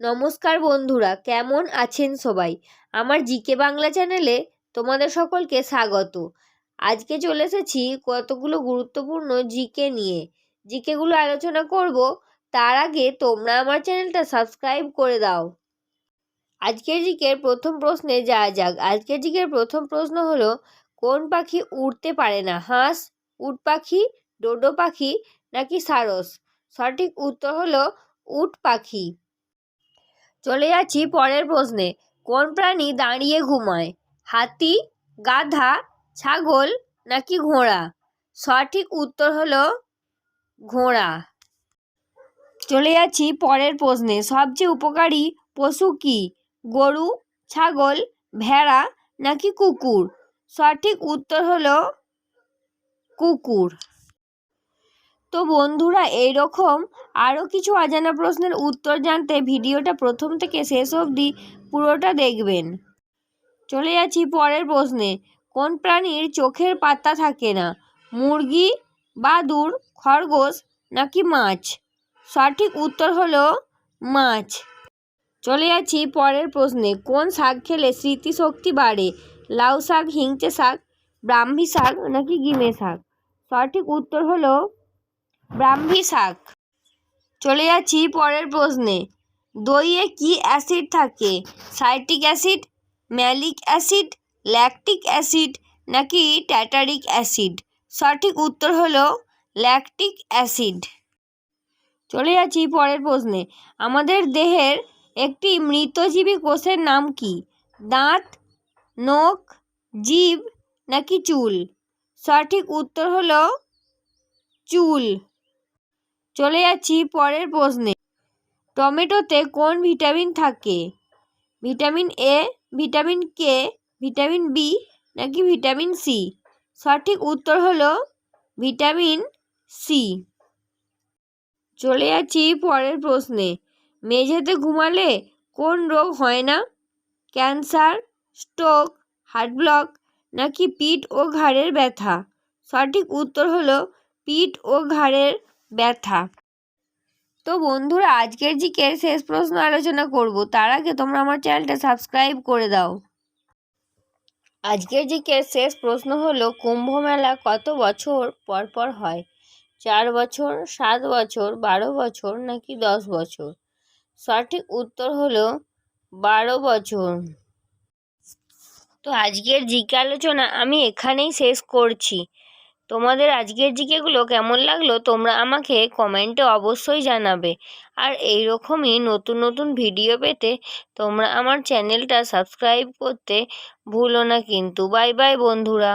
নমস্কার বন্ধুরা, কেমন আছেন সবাই? আমার জিকে বাংলা চ্যানেলে তোমাদের সকলকে স্বাগত। আজকে চলে এসেছি কতগুলো গুরুত্বপূর্ণ জিকে নিয়ে। জিকেগুলো আলোচনা করব, তার আগে তোমরা আমার চ্যানেলটা সাবস্ক্রাইব করে দাও। আজকের জিকের প্রথম প্রশ্নে যাওয়া যাক। আজকের জিকের প্রথম প্রশ্ন হলো, কোন পাখি উড়তে পারে না? হাঁস, উট পাখি, ডোডো পাখি নাকি সারস? সঠিক উত্তর হলো, উট পাখি। চলে যাচ্ছি পরের প্রশ্নে। কোন প্রাণী দাঁড়িয়ে ঘুমায়? হাতি, গাধা, ছাগল নাকি ঘোড়া? সঠিক উত্তর হলো ঘোড়া। চলে যাচ্ছি পরের প্রশ্নে। সবচেয়ে উপকারী পশু কি? গরু, ছাগল, ভেড়া নাকি কুকুর? সঠিক উত্তর হলো কুকুর। তো বন্ধুরা এইরকম আরও কিছু অজানা প্রশ্নের উত্তর জানতে ভিডিওটা প্রথম থেকে শেষ অবধি পুরোটা দেখবেন। চলে যাচ্ছি পরের প্রশ্নে। কোন প্রাণীর চোখের পাতা থাকে না? মুরগি, বাদুড়, খরগোশ নাকি মাছ? সঠিক উত্তর হলো মাছ। চলে যাচ্ছি পরের প্রশ্নে। কোন শাক খেলে স্মৃতিশক্তি বাড়ে? লাউ শাক, হিংচে শাক, ব্রাহ্মী শাক নাকি গিমে শাক? সঠিক উত্তর হলো ব্রাহ্মী শাক। চলে যাচ্ছি পরের প্রশ্নে। দইয়ে কি অ্যাসিড থাকে? Citric acid, malic acid, lactic acid নাকি ট্যাটারিক অ্যাসিড? সঠিক উত্তর হলো ল্যাকটিক অ্যাসিড। চলে যাচ্ছি পরের প্রশ্নে। আমাদের দেহের একটি মৃতজীবী কোষের নাম কি? দাঁত, নখ জিভ নাকি চুল? সঠিক উত্তর হলো চুল। চলে যাচ্ছি, পরের প্রশ্নে। টমেটোতে কোন ভিটামিন থাকে? Vitamin A vitamin K vitamin B নাকি ভিটামিন সি সঠিক উত্তর হলো ভিটামিন সি চলে যাচ্ছি পরের প্রশ্নে। মেঝেতে ঘুমালে কোন রোগ হয় না? ক্যান্সার, স্ট্রোক, হার্ট ব্লক নাকি পিঠ ও ঘাড়ের ব্যথা? সঠিক উত্তর হলো পিঠ ও ঘাড়ের ব্যথা তো বন্ধুরা, আজকের জিকের শেষ প্রশ্ন আলোচনা করব, তার আগে তোমরা আমার চ্যানেলটা সাবস্ক্রাইব করে দাও। আজকের জিকের শেষ প্রশ্ন হলো, কুম্ভ মেলা কত বছর পর পর হয়? চার বছর, সাত বছর, বারো বছর, নাকি দশ বছর? সঠিক উত্তর হলো, বারো বছর। তো আজকের জিকে আলোচনা আমি এখানেই শেষ করছি। তোমাদের আজকের জিকেগুলো কেমন লাগল তোমরা আমাকে কমেন্টে অবশ্যই জানাবে। আর এই রকমই নতুন নতুন ভিডিও পেতে তোমরা আমার চ্যানেলটা সাবস্ক্রাইব করতে ভুলো না কিন্তু। বাই বাই বন্ধুরা।